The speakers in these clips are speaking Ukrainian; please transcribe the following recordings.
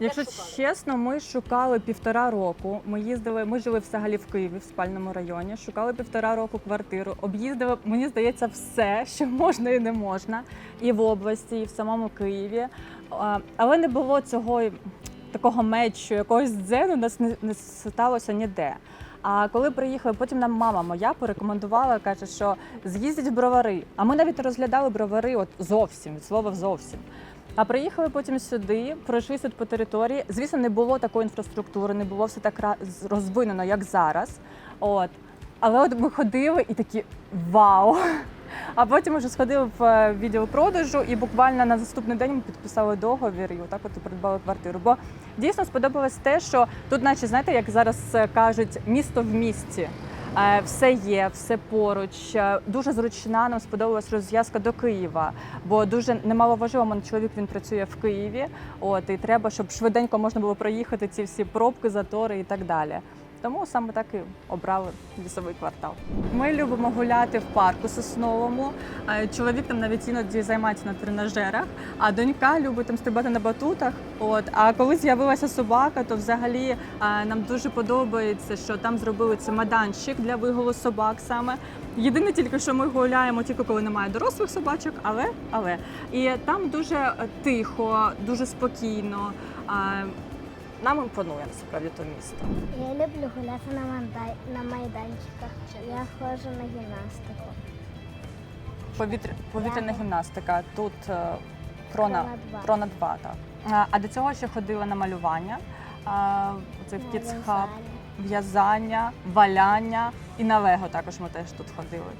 Якщо чесно, ми шукали півтора року. Ми їздили, ми жили взагалі в Києві в спальному районі. Шукали півтора року квартиру. Об'їздили, мені здається, все, що можна і не можна, і в області, і в самому Києві. Але не було цього такого мечу, якогось дзену нас не, не сталося ніде. А коли приїхали, потім нам мама моя порекомендувала, каже, що з'їздять в бровари. А ми навіть розглядали бровари, от зовсім від слова зовсім. А приїхали потім сюди, пройшлися по території. Звісно, не було такої інфраструктури, не було все так розвинено, як зараз. От. Але от ми ходили і такі вау! А потім вже сходили в е, відділ продажу, і буквально на наступний день ми підписали договір і отак от придбали квартиру. Бо дійсно сподобалось те, що тут, наче знаєте, як зараз е, кажуть, місто в місті. Е, Все є, все поруч. Е, Дуже зручна. Нам сподобалась розв'язка до Києва, бо дуже немаловажливо, мене чоловік він працює в Києві. От і треба, щоб швиденько можна було проїхати ці всі пробки, затори і так далі. Тому саме так і обрали лісовий квартал. Ми любимо гуляти в парку сосновому. Е, Чоловік там навіть іноді займається на тренажерах, а донька любить там стрибати на батутах. От а коли з'явилася собака, то взагалі е, нам дуже подобається, що там зробили це маданчик для вигулу собак саме. Єдине тільки, що ми гуляємо тільки коли немає дорослих собачок, але але і там дуже е, тихо, дуже спокійно. Нам імпонує насправді то місто. Я люблю гуляти на, мандай... на майданчиках. Я ходжу на гімнастику. Повітря, повітряна гімнастика. Тут е, прона, Прона два. прона 2, так. А, а до цього ще ходила на малювання. А, це в На Kids Hub, в'язання. в'язання, валяння і на Лего також ми теж тут ходили.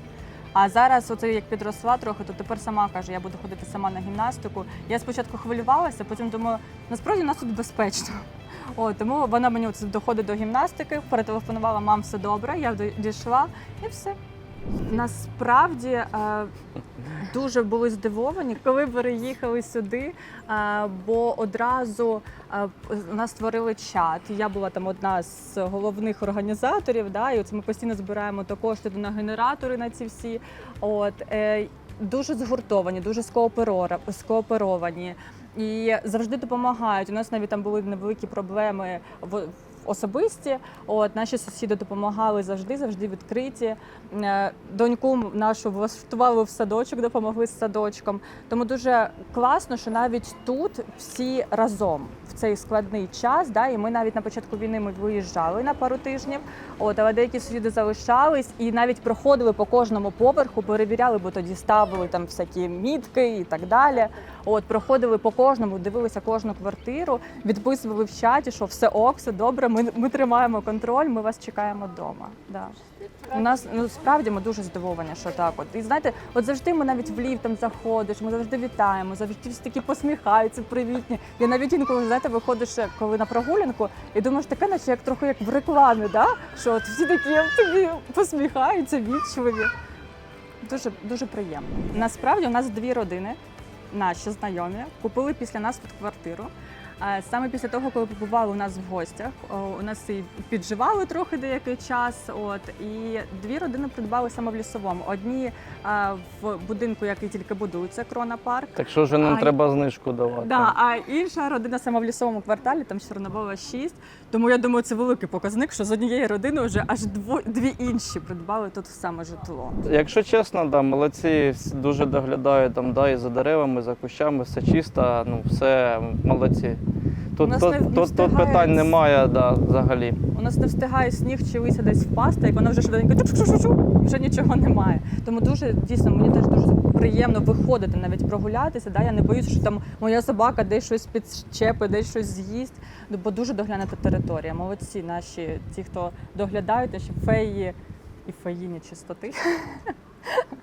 А зараз, оце як підросла трохи, то тепер сама каже, я буду ходити сама на гімнастику. Я спочатку хвилювалася, потім думаю, насправді у нас тут безпечно. О, тому вона мені доходить до гімнастики, перетелефонувала, мам, все добре, я дійшла і все. Насправді е, дуже були здивовані, коли переїхали сюди, е, бо одразу е, нас створили чат. Я була там одна з головних організаторів. Да, і от ми постійно збираємо то кошти на генератори на ці всі. От дуже згуртовані, дуже скооперовані і завжди допомагають. У нас навіть там були невеликі проблеми в. Особисті, от наші сусіди допомагали завжди, завжди відкриті. Е, Доньку нашу влаштували в садочок, допомогли з садочком. Тому дуже класно, що навіть тут всі разом в цей складний час. Да, і ми навіть на початку війни ми виїжджали на пару тижнів. От, але деякі сусіди залишались і навіть проходили по кожному поверху, перевіряли, бо тоді ставили там всякі мітки і так далі. От проходили по кожному, дивилися кожну квартиру, відписували в чаті, що все ок, все добре. Ми, ми тримаємо контроль, ми вас чекаємо вдома. Да. У нас ну справді ми дуже здивовані, що так. От і знаєте, от завжди ми навіть в ліфт там заходиш, ми завжди вітаємо, завжди всі такі посміхаються, привітні. Я навіть інколи знаєте, виходиш коли на прогулянку, і думаєш, таке, наче як трохи як в рекламі, да? що от всі такі тобі посміхаються, вічливі. Дуже дуже приємно. Насправді у нас дві родини, наші знайомі, купили після нас тут квартиру. Саме після того, коли побували у нас в гостях, у нас і підживали трохи деякий час. От і дві родини придбали саме в лісовому. Одні е, в будинку, який тільки будується, Крона Парк. Так що вже нам А, треба знижку давати. Да, а інша родина саме в лісовому кварталі, там Чорнобова 6. Тому я думаю, це великий показник, що з однієї родини вже аж дво, дві інші придбали тут саме житло. Якщо чесно, да, молодці дуже доглядають там, да, і за деревами, за кущами, все чисто, ну все молодці. У нас тут, не- не тут, тут встигає питань немає да, взагалі. У нас не встигає сніг чи лися десь впасти, як воно вже швиденько чук-чук-чук-чук, вже нічого немає. Тому дуже дійсно мені теж дуже приємно виходити, навіть прогулятися. Да? Я не боюся, що там моя собака десь щось підчепить, десь щось з'їсть. Ну, Бо дуже доглянута територія. Молодці наші, ті, хто доглядають, наші феї і феїні чистоти.